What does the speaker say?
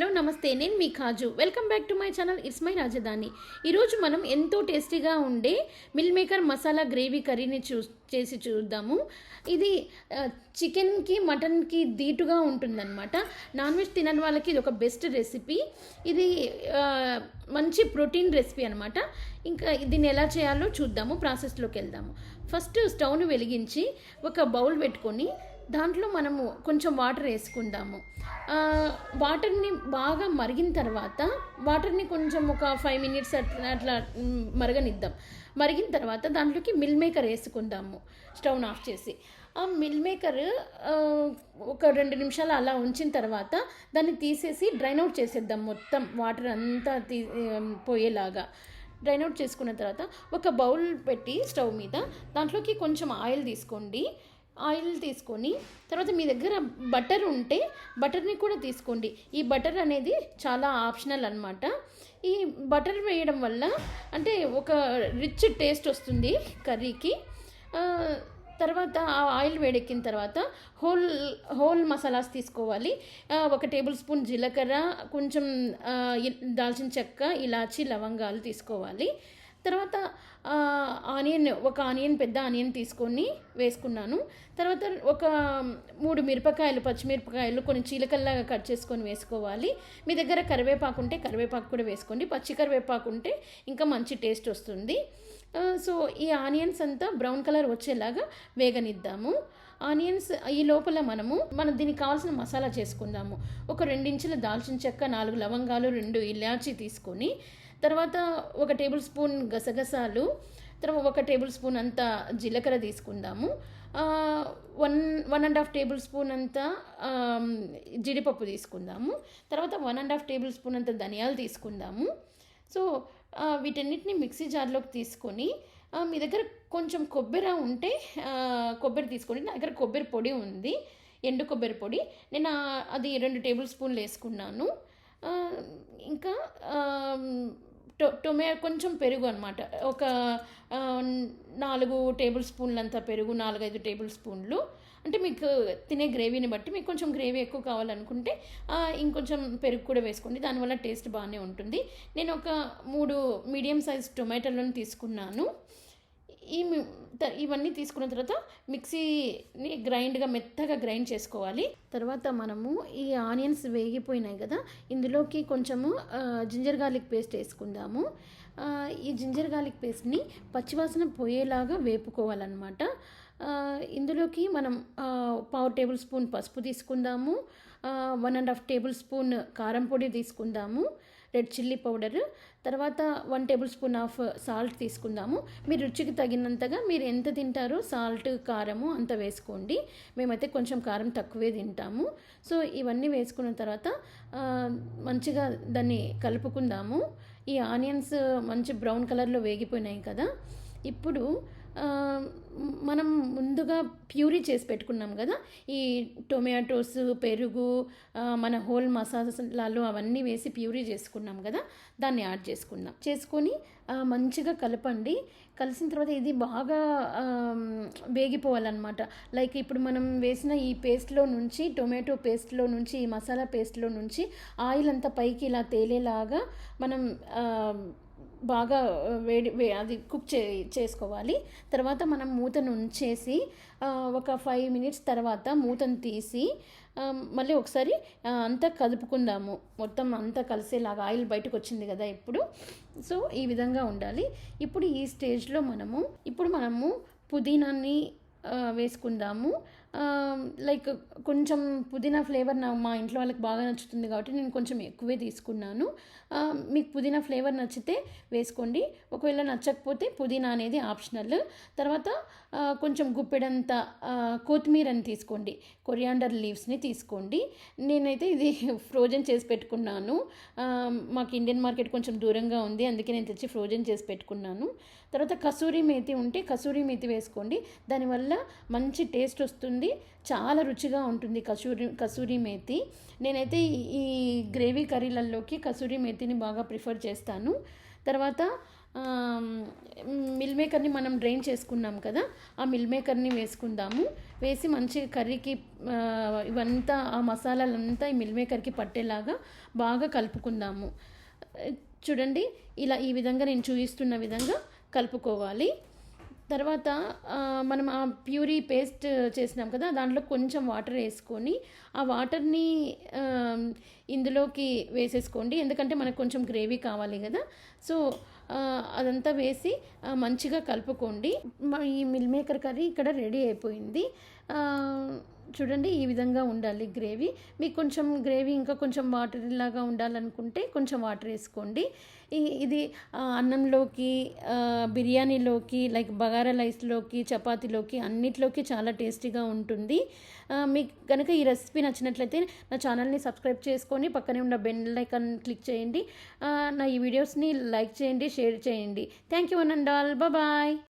Hello నమస్తే. నేను మీ Kaju. Welcome back to my channel. It's my రాజధాని. ఈరోజు మనం ఎంతో టేస్టీగా ఉండే మిల్ మేకర్ మసాలా గ్రేవీ కర్రీని చూ చేసి చూద్దాము. ఇది చికెన్కి మటన్కి దీటుగా ఉంటుందన్నమాట. నాన్ వెజ్ తినని వాళ్ళకి ఇది ఒక బెస్ట్ రెసిపీ. ఇది మంచి ప్రోటీన్ రెసిపీ అనమాట ఇంకా దీన్ని ఎలా చేయాలో చూద్దాము ప్రాసెస్లోకి వెళ్దాము. ఫస్ట్ స్టవ్ను వెలిగించి ఒక బౌల్ పెట్టుకొని దాంట్లో మనము కొంచెం వాటర్ వేసుకుందాము. వాటర్ని బాగా మరిగిన తర్వాత వాటర్ని కొంచెం ఒక ఫైవ్ మినిట్స్ అట్లా అట్లా మరగనిద్దాం. మరిగిన తర్వాత దాంట్లోకి మిల్ మేకర్ వేసుకుందాము స్టవ్ను ఆఫ్ చేసి. ఆ మిల్ మేకర్ ఒక రెండు నిమిషాలు అలా ఉంచిన తర్వాత దాన్ని తీసేసి డ్రైన్ అవుట్ చేసేద్దాం మొత్తం వాటర్ అంతా తీ పోయేలాగా. డ్రైన్ అవుట్ చేసుకున్న తర్వాత ఒక బౌల్ పెట్టి స్టవ్ మీద దాంట్లోకి కొంచెం ఆయిల్ తీసుకోండి. ఆయిల్ తీసుకొని తర్వాత మీ దగ్గర బటర్ ఉంటే బటర్ని కూడా తీసుకోండి. ఈ బటర్ అనేది చాలా ఆప్షనల్ అనమాట ఈ బటర్ వేయడం వల్ల అంటే ఒక రిచ్ టేస్ట్ వస్తుంది కర్రీకి. తర్వాత ఆ ఆయిల్ వేడెక్కిన తర్వాత హోల్ హోల్ మసాలాస్ తీసుకోవాలి. ఒక టేబుల్ స్పూన్ జీలకర్ర కొంచెం దాల్చిన చెక్క ఇలాచి లవంగాలు తీసుకోవాలి. తర్వాత ఆనియన్ ఒక ఆనియన్ పెద్ద ఆనియన్ తీసుకొని వేసుకున్నాను. తర్వాత ఒక మూడు మిరపకాయలు పచ్చిమిరపకాయలు కొన్ని చీలకల్లాగా కట్ చేసుకొని వేసుకోవాలి. మీ దగ్గర కరివేపాకు ఉంటే కరివేపాకు కూడా వేసుకోండి. పచ్చి కరివేపాకు ఉంటే ఇంకా మంచి టేస్ట్ వస్తుంది. సో ఈ ఆనియన్స్ అంతా బ్రౌన్ కలర్ వచ్చేలాగా వేగనిద్దాము. ఆనియన్స్ ఈ లోపల మనము మనం దీనికి కావాల్సిన మసాలా చేసుకుందాము. ఒక రెండించుల దాల్చిన చెక్క నాలుగు లవంగాలు రెండు ఇలాచి తీసుకొని తర్వాత ఒక టేబుల్ స్పూన్ గసగసాలు తర్వాత ఒక టేబుల్ స్పూన్ అంత జీలకర్ర తీసుకుందాము. One one and half tablespoon అంత జీడిపప్పు తీసుకుందాము. తర్వాత one and half tablespoon అంత ధనియాలు తీసుకుందాము. సో వీటన్నిటిని మిక్సీ జార్లోకి తీసుకొని మీ దగ్గర కొంచెం కొబ్బరి ఉంటే కొబ్బరి తీసుకోండి. నా దగ్గర కొబ్బరి పొడి ఉంది ఎండు కొబ్బరి పొడి. నేను అది రెండు టేబుల్ స్పూన్లు వేసుకున్నాను. ఇంకా టొ టొమే కొంచెం పెరుగు అనమాట ఒక నాలుగు టేబుల్ స్పూన్లంత పెరుగు నాలుగైదు టేబుల్ స్పూన్లు. అంటే మీకు తినే గ్రేవీని బట్టి మీకు కొంచెం గ్రేవీ ఎక్కువ కావాలనుకుంటే ఇంకొంచెం పెరుగు కూడా వేసుకోండి. దానివల్ల టేస్ట్ బాగానే ఉంటుంది. నేను ఒక మూడు మీడియం సైజ్ టొమాటోలను తీసుకున్నాను. ఈ ఇవన్నీ తీసుకున్న తర్వాత మిక్సీని గ్రైండ్గా మెత్తగా గ్రైండ్ చేసుకోవాలి. తర్వాత మనము ఈ ఆనియన్స్ వేగిపోయినాయి కదా ఇందులోకి కొంచెము జింజర్ గార్లిక్ పేస్ట్ వేసుకుందాము. ఈ జింజర్ గార్లిక్ పేస్ట్ని పచ్చివాసన పోయేలాగా వేపుకోవాలన్నమాట. ఇందులోకి మనం పావు టేబుల్ స్పూన్ పసుపు తీసుకుందాము. One and half tablespoon కారం పొడి తీసుకుందాము. Red chilli powder. తర్వాత one tablespoon of salt తీసుకుందాము. మీరు రుచికి తగినంతగా మీరు ఎంత తింటారో సాల్ట్ కారము అంత వేసుకోండి. మేమైతే కొంచెం కారం తక్కువే తింటాము. సో ఇవన్నీ వేసుకున్న తర్వాత మంచిగా దాన్ని కలుపుకుందాము. ఈ ఆనియన్స్ మంచి బ్రౌన్ కలర్లో వేగిపోయినాయి కదా. ఇప్పుడు మనం ముందుగా ప్యూరీ చేసి పెట్టుకున్నాం కదా? ఈ టొమాటోస్ పెరుగు మన హోల్ మసాలాలు అవన్నీ వేసి ప్యూరీ చేసుకున్నాం కదా? దాన్ని యాడ్ చేసుకుందాం చేసుకొని మంచిగా కలపండి. కలిసిన తర్వాత ఇది బాగా వేగిపోవాలన్నమాట. లైక్ ఇప్పుడు మనం వేసిన ఈ పేస్ట్లో నుంచి టొమాటో పేస్ట్లో నుంచి ఈ మసాలా పేస్ట్లో నుంచి ఆయిల్ అంతా పైకి ఇలా తేలేలాగా మనం బాగా వేడి వే అది కుక్ చే చేసుకోవాలి. తర్వాత మనం మూతను ఉంచేసి ఒక ఫైవ్ మినిట్స్ తర్వాత మూతను తీసి మళ్ళీ ఒకసారి అంతా కదుపుకుందాము. మొత్తం అంతా కలిసేలాగా ఆయిల్ బయటకు వచ్చింది కదా ఇప్పుడు. సో ఈ విధంగా ఉండాలి. ఇప్పుడు ఈ స్టేజ్లో మనము ఇప్పుడు మనము పుదీనాన్ని వేసుకుందాము. లైక్ కొంచెం పుదీనా ఫ్లేవర్ నా మా ఇంట్లో వాళ్ళకి బాగా నచ్చుతుంది కాబట్టి నేను కొంచెం ఎక్కువే తీసుకున్నాను. మీకు పుదీనా ఫ్లేవర్ నచ్చితే వేసుకోండి. ఒకవేళ నచ్చకపోతే పుదీనా అనేది ఆప్షనల్ తర్వాత కొంచెం గుప్పెడంత కొత్తిమీరని తీసుకోండి. కొరియాండర్ లీవ్స్ని తీసుకోండి. నేనైతే ఇది ఫ్రోజన్ చేసి పెట్టుకున్నాను. మాకు ఇండియన్ మార్కెట్ కొంచెం దూరంగా ఉంది. అందుకే నేను తెచ్చి ఫ్రోజన్ చేసి పెట్టుకున్నాను. తర్వాత కసూరి మేతి ఉంటే కసూరి మేతి వేసుకోండి. దానివల్ల మంచి టేస్ట్ వస్తుంది. చాలా రుచిగా ఉంటుంది కసూరి కసూరి మేతి. నేనైతే ఈ- గ్రేవీ కర్రీలలోకి కసూరి మేతిని బాగా ప్రిఫర్ చేస్తాను. తర్వాత మిల్ మేకర్ని మనం డ్రైన్ చేసుకున్నాం కదా ఆ మిల్ మేకర్ని వేసుకుందాము. వేసి మంచిగా కర్రీకి ఇవంతా ఆ మసాలాలంతా ఈ మిల్ మేకర్కి పట్టేలాగా బాగా కలుపుకుందాము. చూడండి ఇలా ఈ విధంగా నేను చూపిస్తున్న విధంగా కలుపుకోవాలి. తర్వాత మనం ఆ ప్యూరీ పేస్ట్ చేసినాం కదా దాంట్లో కొంచెం వాటర్ వేసుకొని ఆ వాటర్ని ఇందులోకి వేసేసుకోండి. ఎందుకంటే మనకు కొంచెం గ్రేవీ కావాలి కదా. సో అదంతా వేసి మంచిగా కలుపుకోండి. ఈ మిల్ మేకర్ కర్రీ ఇక్కడ రెడీ అయిపోయింది. చూడండి ఈ విధంగా ఉండాలి గ్రేవీ. మీకు కొంచెం గ్రేవీ ఇంకా కొంచెం వాటర్ లాగా ఉండాలనుకుంటే కొంచెం వాటర్ వేసుకోండి. ఈ- ఇది అన్నంలోకి బిర్యానీలోకి లైక్ బగారా రైస్లోకి చపాతీలోకి అన్నిట్లోకి చాలా టేస్టీగా ఉంటుంది. మీకు కనుక ఈ రెసిపీ నచ్చినట్లయితే నా ఛానల్ని సబ్స్క్రైబ్ చేసుకొని పక్కనే ఉన్న బెల్ ఐకాన్ క్లిక్ చేయండి. నా ఈ వీడియోస్ని లైక్ చేయండి షేర్ చేయండి. Thank you one and all bye.